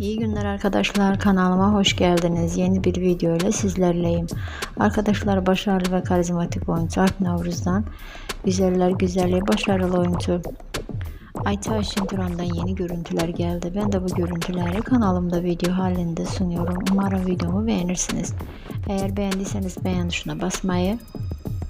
İyi günler arkadaşlar kanalıma hoş geldiniz. Yeni bir video ile sizlerleyim. Arkadaşlar başarılı ve karizmatik oyuncu Alp Navruz'dan güzeller güzelliği başarılı oyuncu Ayça Ayşin Turan'dan yeni görüntüler geldi. Ben de bu görüntüleri kanalımda video halinde sunuyorum. Umarım videomu beğenirsiniz. Eğer beğendiyseniz beğen tuşuna basmayı,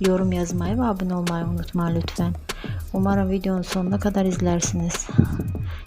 yorum yazmayı ve abone olmayı unutma lütfen. Umarım videonun sonuna kadar izlersiniz.